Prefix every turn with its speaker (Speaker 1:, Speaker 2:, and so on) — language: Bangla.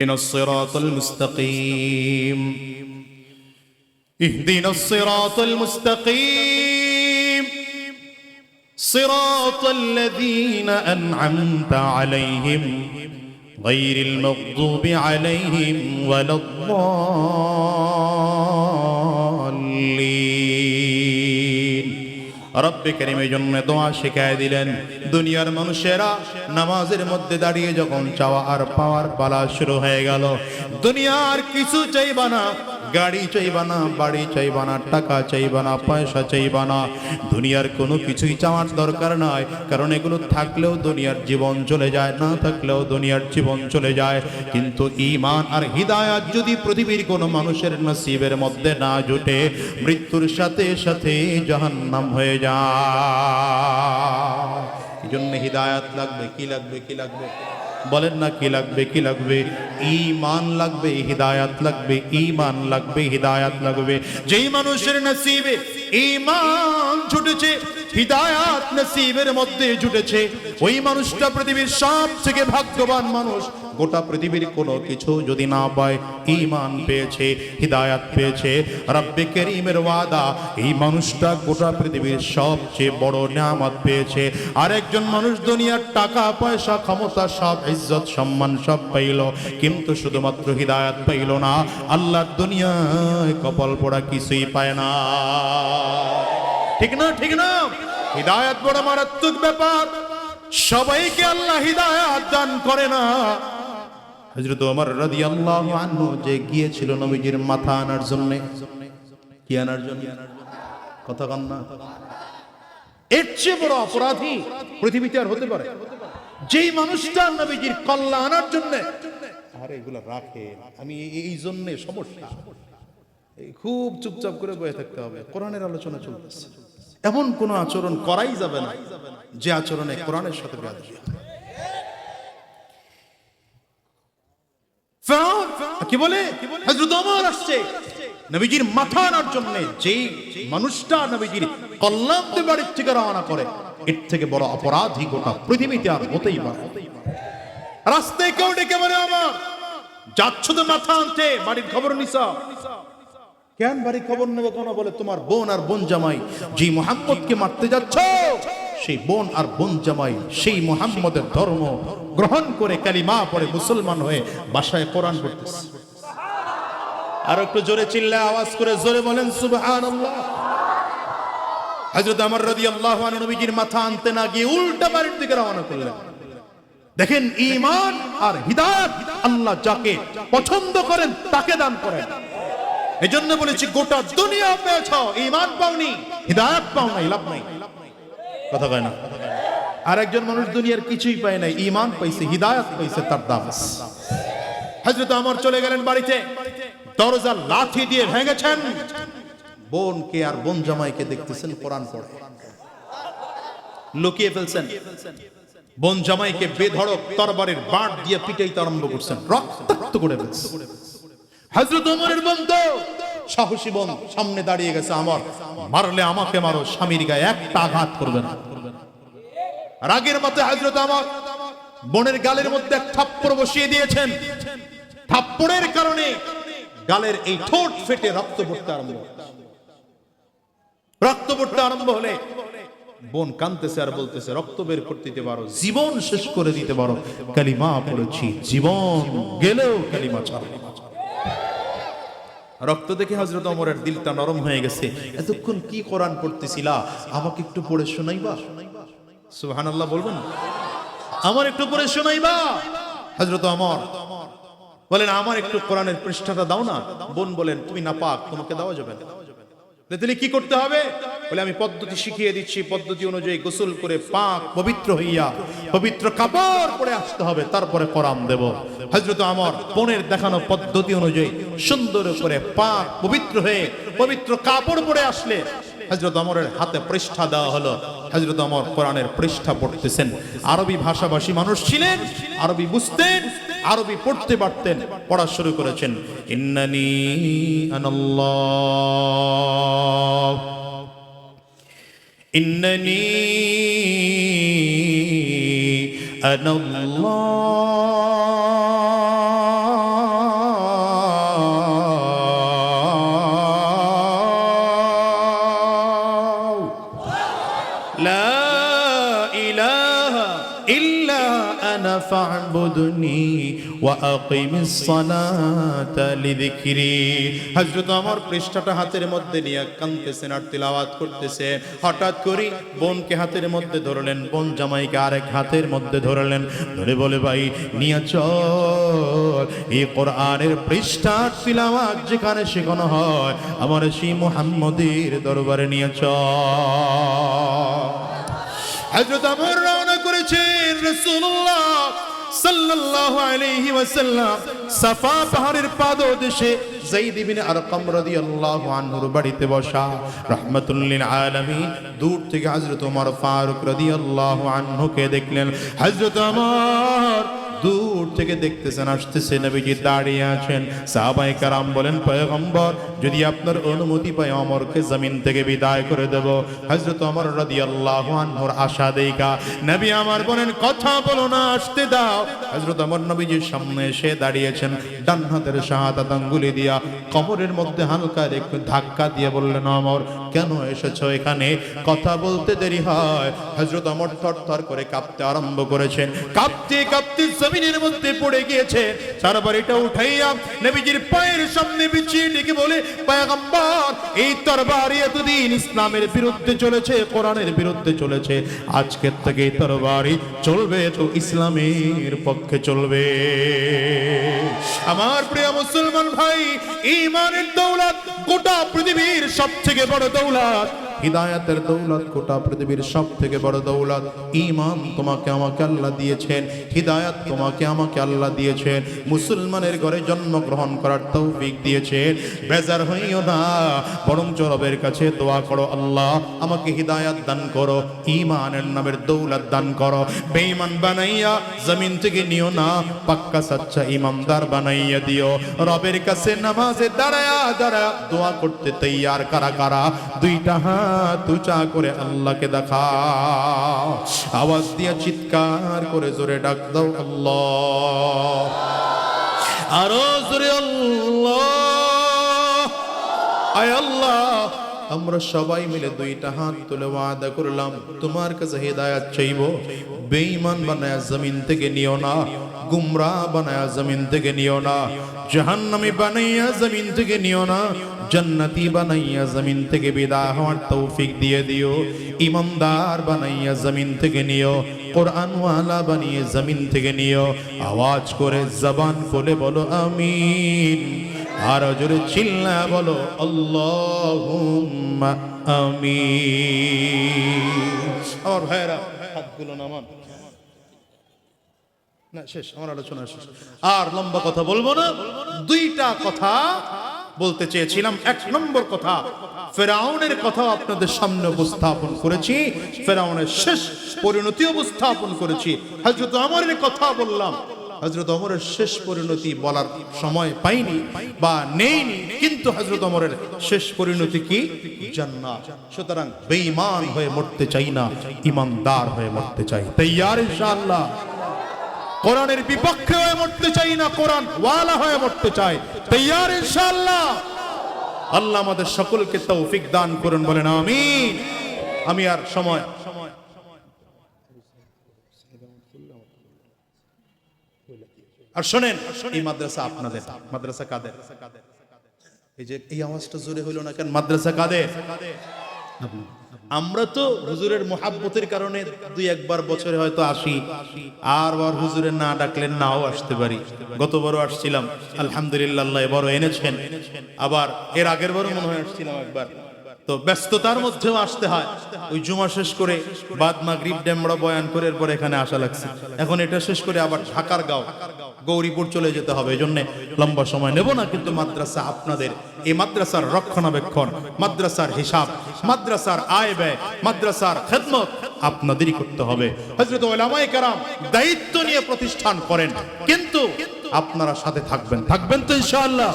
Speaker 1: اهدنا الصراط المستقيم. اهدنا الصراط المستقيم. صراط الذين أنعمت عليهم غير المغضوب عليهم ولا الضالين. রব্বে কেরিমের জন্য দোয়া শিখায় দিলেন। দুনিয়ার মানুষেরা নামাজের মধ্যে দাঁড়িয়ে যখন চাওয়া আর পাওয়ার পালা শুরু হয়ে গেল। দুনিয়ার কিছু চাইবা না গাড়ি চাইবা না, বাড়ি চাইবা না, টাকা চাইবা না, পয়সা চাইবা না। দুনিয়ার কোনো কিছুই চাওয়ার দরকার নাই, কারণ এগুলো থাকলেও দুনিয়ার জীবন চলে যায়, না থাকলেও দুনিয়ার জীবন চলে যায়। কিন্তু ইমান আর হিদায়াত যদি পৃথিবীর কোনো মানুষের নসিবের মধ্যে না জুটে, মৃত্যুর সাথে সাথে জাহান্নাম হয়ে যায়। জন্য হিদায়াত লাগবে, কি লাগবে কি লাগবে? বলেন না কি লাগবে কি লাগবে? ইমান লাগবে, হিদায়াত লাগবে ইমান লাগবে, হিদায়াত লাগবে। যেই মানুষের নসিবে ইমান ছুটেছে হিদায়াত নসিবের মধ্যে জুটেছে। ওই মানুষটা পৃথিবীর সব থেকে ভাগ্যবান মানুষ। গোটা পৃথিবীর কোনো কিছু যদি না পায়, ঈমান পেয়েছে, হিদায়াত পেয়েছে। রব্বে করিমের ওয়াদা, এই মানুষটা গোটা পৃথিবীর সবচেয়ে বড় নিয়ামত পেয়েছে। আর একজন মানুষ দুনিয়ার টাকা, পয়সা, ক্ষমতা, সব ইজ্জত, সম্মান সব পাইল। কিন্তু শুধুমাত্র হিদায়াত পাইল না আল্লাহর দুনিয়ায় কপাল পোড়া কিছুই পায় না। ঠিক না ঠিক না? হিদায়াত বড় মারাত্মক ব্যাপার। সবাইকে আল্লাহ হিদায়াত দান করে না। হযরত ওমর রাদিয়াল্লাহু আনহু যে গিয়েছিল নবীজির মাথা আনার জন্য। কি আনার জন্য? কথা কন না। এর চেয়ে বড় অপরাধী পৃথিবীতে আর হতে পারে। যেই মানুষটা নবীজির কল্লা আনার জন্য। আরে এগুলো রাখে। আমি এই- জন্য সমস্যা। খুব চুপচাপ করে বয়ে থাকতে হবে। কোরআনের আলোচনা চলতেছে। এমন কোন আচরণ করাই যাবে না যে আচরণে কোরআনের সাথে বেয়াদবি হবে। কি বলে? হযরত ওমর আসছে। নবীজির মাথা আনার জন্য যেই মানুষটা নবীজির কল্যাণতে বাড়ির থেকে রওনা করে এর থেকে বড় অপরাধী গোটা পৃথিবীতে আর হতেই পারে রাস্তায় কেউ ডেকে বলে আমার যাচ্ছ তো মাথা আনতে বাড়ির খবর নিসা কেন বাড়ি খবর নেব কেন বলে তোমার বোন আর বোন জামাই? যে মোহাম্মদকে মারতে যাচ্ছ, সেই বোন আর বোন জামাই, সেই মোহাম্মদের ধর্ম গ্রহণ করে কালিমা পড়ে মুসলমান হয়ে বাসায় কোরআন পড়তেছে। আর একটু জোরে চিল্লা আওয়াজ করে জোরে বলেন, সুবহানাল্লাহ। হযরত আমর রাদিয়াল্লাহু আনহু নবীজির মাথা আনতে না গিয়ে উল্টা বাড়ির দিকে রওনা করলেন। দেখেন, ঈমান আর হিদায়াত, আল্লাহ যাকে পছন্দ করেন, তাকে দান করেন। এজন্য বলেছি, গোটা দুনিয়া পেয়েছ, ঈমান পাওনি, হিদায়াত পাও নাই, লাভ নাই। কথা কয় না? আর একজন মানুষ দুনিয়ার কিছুই পায় নাই, ঈমান পাইছে, হিদায়াত পাইছে, তার দাম হযরত আমর চলে গেলেন বাড়িতে, দরজা লাঠি দিয়ে ভেঙেছেন। বোনকে আর বোন জামাইকে দেখতেছেন, কোরআন পড়ে। লুকিয়ে ফেলছেন। বোন জামাইকে বেধড়ক তরবারের বাঁট দিয়ে পিটাইতে আরম্ভ করছেন, রক্তাক্ত করে ফেলছে হযরত ওমরের বন্ধু। সাহসী বোন সামনে দাঁড়িয়ে গেছে আমার। মারলে আমাকে মারো, স্বামীর গায়ে একটা আঘাত করবে না। রাগের মধ্যে হযরত আমার বোনের গালের মধ্যে এক থাপ্পড় বসিয়ে দিয়েছেন। থাপ্পড়ের কারণে গালের এই ঠোঁট ফেটে রক্ত পড়তে আরম্ভ। রক্ত পড়তে আরম্ভ হলে বোন কানতেছে আর বলতেছে, রক্ত বের করতে দিতে পারো, জীবন শেষ করে দিতে পারো। কালিমা পড়েছি, জীবন গেলেও কালিমা ছাড়ো রক্ত দেখে হজরত অমরের দিলটা নরম হয়ে গেছে। এতক্ষণ কি কোরআন পড়তেছিলা? আমাকে একটু পড়ে শোনাইবা? সুহান আল্লাহ বলবেন? আমার একটু পড়ে শোনাইবা? হজরত অমর বলেন, আমার একটু কোরআনের পৃষ্ঠাটা দাও না। বোন বলেন, তুমি না পাক তোমাকে দেওয়া যাবে না। তিনি কি করতে হবে? বলে আমি পদ্ধতি শিখিয়ে দিচ্ছি, পদ্ধতি অনুযায়ী গোসল করে পাক, পবিত্র হইয়া, পবিত্র কাপড় পরে আসতে হবে, তারপরে কোরআন দেব। হজরত আমার, বোনের দেখানো পদ্ধতি অনুযায়ী সুন্দর করে পাক, পবিত্র হয়ে, পবিত্র কাপড় পরে আসলে হজরত অমরের হাতে পৃষ্ঠা দেওয়া হলো। হজরত অমর কোরআনের পৃষ্ঠা পড়তেছেন। আরবি ভাষাভাষী মানুষ ছিলেন, আরবি বুঝতেন, আরবি পড়তে পারতেন, পড়া শুরু করেছেন। ইন্নানি আনাল্লাহ। ইন্নানি আনাল্লাহ فاعبدني وأقم الصلاة لذكري হযরত আমার পৃষ্ঠাটা হাতের মধ্যে নিয়ে কাঁদতেছেন আর তিলাওয়াত করতেছে হঠাৎ করে বোনকে হাতের মধ্যে ধরলেন বোন জামাইকে আরেক হাতের মধ্যে ধরলেন ধরে বলে ভাই নিয়ে চল এই কোরআনের পৃষ্ঠার তিলাওয়াত যেখানে শেখানো হয় আমার সেই মুহাম্মদের দরবারে নিয়ে চল হযরত আমর রওনা করেছেন রাসূলুল্লাহ সাল্লাল্লাহু আলাইহি ওয়াসাল্লাম সাফা বাড়িতে বসা। রাহমাতুল লিল দূর থেকে হযরত ওমর ফারুক রাদিয়াল্লাহু আনহুকে দেখলেন। হযরত ওমর থেকে দেখতেছেন, আসতেছে নবীজি দাঁড়িয়ে আছেন। সাহাবাই কারাম বলেন, পয়গম্বর, যদি আপনার অনুমতি পাই, অমরকে জমিন থেকে বিদায় করে দেব। হজরত অমর রাদি আল্লাহ আনহর আশা দেইকা নবী আমার বলেন, কথা বলো না, আসতে দাও। হজরত অমর নবীজির সামনে এসে দাঁড়িয়েছেন, ডান হাতের শাহাদাত আঙ্গুলি দিয়া কমরের মধ্যে হালকা একটু ধাক্কা দিয়ে বললেন, অমর, কেন এসেছ এখানে? কথা বলতে দেরি হয়। হজরত অমর থর থর করে কাঁপতে আরম্ভ করেছেন, কাঁপতে কাঁপতে জমিনের মধ্যে পড়ে গিয়েছে। তারপর এটা উঠাইয়া নবীজির পায়ের সামনে বিছিয়ে ডেকে বলে, পয়গম্বর, এই তরবারি এতদিন ইসলামের বিরুদ্ধে চলেছে, কোরআনের বিরুদ্ধে চলেছে। আজকের থেকে এই তরবারি চলবে, তো ইসলামের পক্ষে চলবে। আমার প্রিয় মুসলমান ভাই ইমানের দৌলত গোটা পৃথিবীর সব থেকে বড় দৌলত হিদায়াতের দৌলত গোটা পৃথিবীর সব থেকে বড় দৌলত। ইমান তোমাকে আমাকে আল্লাহ দিয়েছেন, হিদায়াত তোমাকে আমাকে আল্লাহ দিয়েছেন, মুসলমানের ঘরে জন্মগ্রহণ করার তৌফিক দিয়েছেন। বেজার হইও না বরং রবের কাছে দোয়া করো, আল্লাহ আমাকে হিদায়াত দান করো ইমানের নামের দৌলত দান করো। বেঈমান বানাইয়া জমিন থেকে নিও না, পাক্কা সাচ্চা ইমামদার বানাইয়া দিও। রবের কাছে নামাজে দাঁড়ায়া দাঁড়ায়া দোয়া করতে তৈয়ার কারা কারা? দুইটা হাত উঁচা করে আল্লাহকে দেখা। আওয়াজ দিয়া চিৎকার করে জোরে ডাক দাও আল্লাহ। আরও জোরে আল্লাহ। আয় আল্লাহ। আমরা সবাই মিলে দুইটা হাত তুলে ওয়াদা করলাম, তোমার কাছে হেদায়াত চাইব। বেঈমান বানায়া জমিন থেকে নিও না গুমরা বানায়া জমিন থেকে নিও না। জাহান্নামী বানাইয়া জমিন থেকে নিও না, জান্নাতি বানাইয়া জমিন থেকে বিদায় হওয়ার তৌফিক দিয়ে দিও। ইমানদার বানাইয়া জমিন থেকে নিও, কোরআনওয়ালা বানিয়ে জমিন থেকে নিও। আওয়াজ করে জবান খুলে বলো, আমিন। আর জোরে চিল্লা বলো, আল্লাহুম্মা আমিন। আমার ভাইরা হাতগুলো নামান। না, শেষ, আমার আলোচনা শেষ। আর লম্বা কথা বলব না। দুইটা কথা বলতে চেয়েছিলাম। এক নম্বর কথা, ফেরাউনের কথা আপনাদের সামনে উপস্থাপন করেছি। ফেরাউনের শেষ পরিণতি উপস্থাপন করেছি। হজরত আমরের কথা বললাম। হজরত অমরের শেষ পরিণতি বলার সময় পাইনি বা নেইনি, কিন্তু হজরত অমরের শেষ পরিণতি কি? জান্নাত। সুতরাং বেঈমান হয়ে মরতে চাই না ইমানদার হয়ে মরতে চাই। ইনশাআল্লাহ। কোরআনের বিপক্ষে হয়ে মরতে চাই না, কোরআন ওয়ালা হয়ে মরতে চাই। তৈয়ার ইনশাআল্লাহ। আল্লাহ আমাদের সকলকে তৌফিক দান করুন, বলেন আমি আমি আর সময়। আর শোনেন, এই মাদ্রাসা আপনাদের, মাদ্রাসা কাদের? এই যে এই আওয়াজটা জোরে হইল না কেন? মাদ্রাসা কাদের? আমরা তো হুজুরের মোহাব্বতের কারণে দুই একবার বছরে হয়তো আসি। আর বার হুজুরের না ডাকলে নাও আসতে পারি। গতবারও আসছিলাম। আলহামদুলিল্লাহ, এবারও এনেছেন। আবার এর আগের বারও মনে হয় আসছিলাম একবার। তো ব্যস্ততার মধ্যেও আসতে হয়। ওই জুমা শেষ করে বাদ মাগরিব ডেমরা বয়ান করে এরপর এখানে আসা লাগছে। এখন এটা শেষ করে আবার ঢাকার গাঁও। গৌরীপুর চলে যেতে হবে এই জন্যে লম্বা সময় নেব না, কিন্তু মাদ্রাসা আপনাদের, এই মাদ্রাসার রক্ষণাবেক্ষণ, মাদ্রাসার হিসাব, মাদ্রাসার আয় ব্যয়, মাদ্রাসার খেদমত আপনাদেরই করতে হবে। দায়িত্ব নিয়ে প্রতিষ্ঠান করেন, কিন্তু আপনারা সাথে থাকবেন থাকবেন তো ইনশাআল্লাহ।